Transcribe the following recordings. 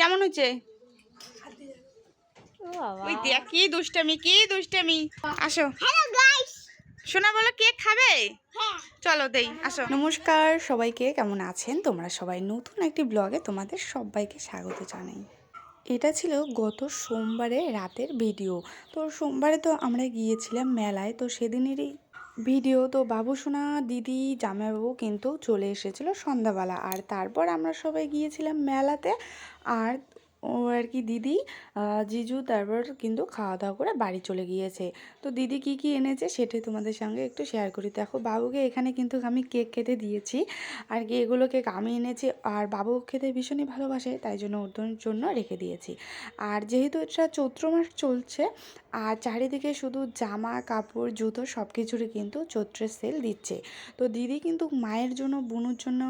কেমন হচ্ছে ওই দেখ কি দুষ্টামি কি দুষ্টামি। আসো। হ্যালো গাইস শোনা বলো কেক খাবে? হ্যাঁ। চলো দেই আসো। নমস্কার সবাইকে কেমন আছেন? তোমরা সবাই নতুন একটি ব্লগে তোমাদের সবাইকে স্বাগত জানাই। এটা ছিল গত সোমবারে রাতের ভিডিও তো সোমবারে তো আমরা গিয়েছিলাম মেলায় তো সেদিনেরই ভিডিও তো বাবুসোনা দিদি, জামাইবাবু কিন্তু চলে এসেছিল সন্ধ্যাবেলা। আর তারপর আমরা সবাই গিয়েছিলাম মেলাতে। আর ও আর কি দিদি জিজু তারপর কিন্তু খাওয়া দাওয়া করে বাড়ি চলে গিয়েছে। তো দিদি কি কি এনেছে সেটাই তোমাদের সঙ্গে একটু শেয়ার করি। দেখো, বাবুকে এখানে কিন্তু আমি কেক কেটে দিয়েছি। আর কি এগুলো কেক আমি এনেছি। আর বাবু খেতে ভীষণই ভালোবাসে, তাই জন্য ওর জন্য রেখে দিয়েছি। আর যেহেতু এটা চৈত্র মাস চলছে আর চারিদিকে শুধু জামা, কাপড়, জুতো সব কিছুরই কিন্তু চৈত্রের সেল দিচ্ছে। তো দিদি কিন্তু মায়ের জন্য, বোনের জন্য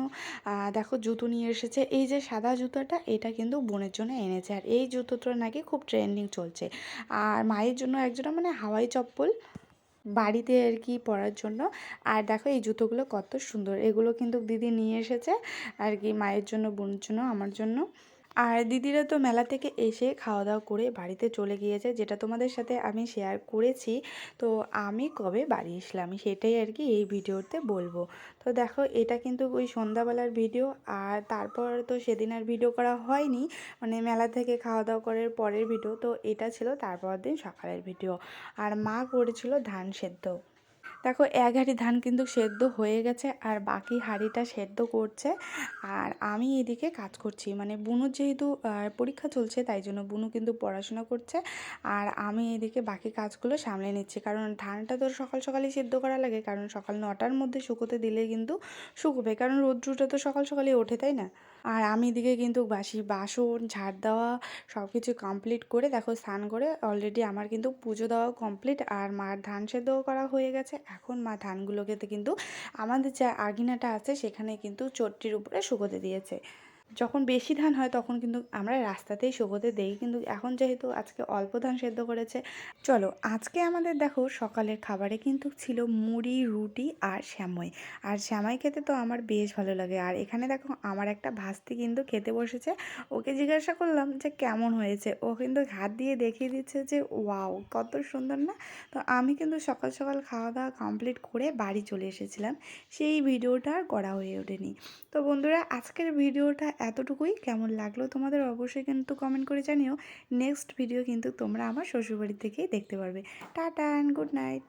দেখো জুতো নিয়ে এসেছে। এই যে সাদা জুতোটা, এটা কিন্তু বোনের জন্য এনেছে। আর এই জুতোটা নাকি খুব ট্রেন্ডিং চলছে। আর মায়ের জন্য একজোড়া মানে হাওয়াই চপ্পল বাড়িতে আর কি পরার জন্য। আর দেখো এই জুতোগুলো কত সুন্দর। এগুলো কিন্তু দিদি নিয়ে এসেছে আর কি মায়ের জন্য, বোনের জন্য, আমার জন্য। আর দিদিরা তো মেলা থেকে এসে খাওয়া দাওয়া করে বাড়িতে চলে গিয়েছে, যেটা তোমাদের সাথে আমি শেয়ার করেছি। তো আমি কবে বাড়ি আসলাম সেটাই আর কি এই ভিডিওতে বলব। তো দেখো, এটা কিন্তু ওই সন্ধ্যাবেলার ভিডিও আর তারপর তো সেদিন আর ভিডিও করা হয়নি। মানে মেলা থেকে খাওয়া দাওয়া করার পরের ভিডিও। তো এটা ছিল তারপর দিন সকালের ভিডিও। আর মা করেছিল ধান সেদ্ধ। দেখো, এক হাঁড়ি ধান কিন্তু সেদ্ধ হয়ে গেছে আর বাকি হাঁড়িটা সেদ্ধ করছে। আর আমি এদিকে কাজ করছি। মানে বুনুর যেহেতু পরীক্ষা চলছে, তাই জন্য বুনু কিন্তু পড়াশোনা করছে। আর আমি এদিকে বাকি কাজগুলো সামলে নিচ্ছি। কারণ ধানটা তো সকাল সকালেই সেদ্ধ করা লাগে। কারণ সকাল নটার মধ্যে শুকোতে দিলে কিন্তু শুকোবে। কারণ রোদ্রুটা তো সকাল সকালেই ওঠে, তাই না? আর আমি এদিকে কিন্তু বাসি বাসন, ঝাড় দেওয়া সব কিছু কমপ্লিট করে, দেখো, স্নান করে অলরেডি আমার কিন্তু পুজো দেওয়া কমপ্লিট আর মার ধান সেদ্ধও করা হয়ে গেছে। এখন মা ধানগুলোকে কিন্তু আমাদের যে আগিনাটা আছে সেখানে কিন্তু চটটির উপরে শুকোতে দিয়েছে। যখন বেশি ধান হয় তখন কিন্তু আমরা রাস্তাতেই শুকোতে দেই। কিন্তু এখন যেহেতু আজকে অল্প ধান সেদ্ধ করেছে, চলো আজকে আমাদের দেখো সকালের খাবারে কিন্তু ছিল মুড়ি, রুটি আর শ্যামই। আর শ্যামাই খেতে তো আমার বেশ ভালো লাগে। আর এখানে দেখো আমার একটা ভাস্তি কিন্তু খেতে বসেছে। ওকে জিজ্ঞাসা করলাম যে কেমন হয়েছে? ও কিন্তু হাত দিয়ে দেখিয়ে দিচ্ছে যে ওয়াও, কত সুন্দর না? তো আমি কিন্তু সকাল সকাল খাওয়া দাওয়া কমপ্লিট করে বাড়ি চলে এসেছিলাম। সেই ভিডিওটা আর করা হয়ে ওঠেনি। তো বন্ধুরা, আজকের ভিডিওটা এতটুকুই। কেমন লাগল তোমাদের অবশ্যই কিন্তু কমেন্ট করে জানিও। নেক্সট ভিডিও কিন্তু তোমরা আমার শ্বশুরবাড়ি থেকেই দেখতে পারবে। Tata and good night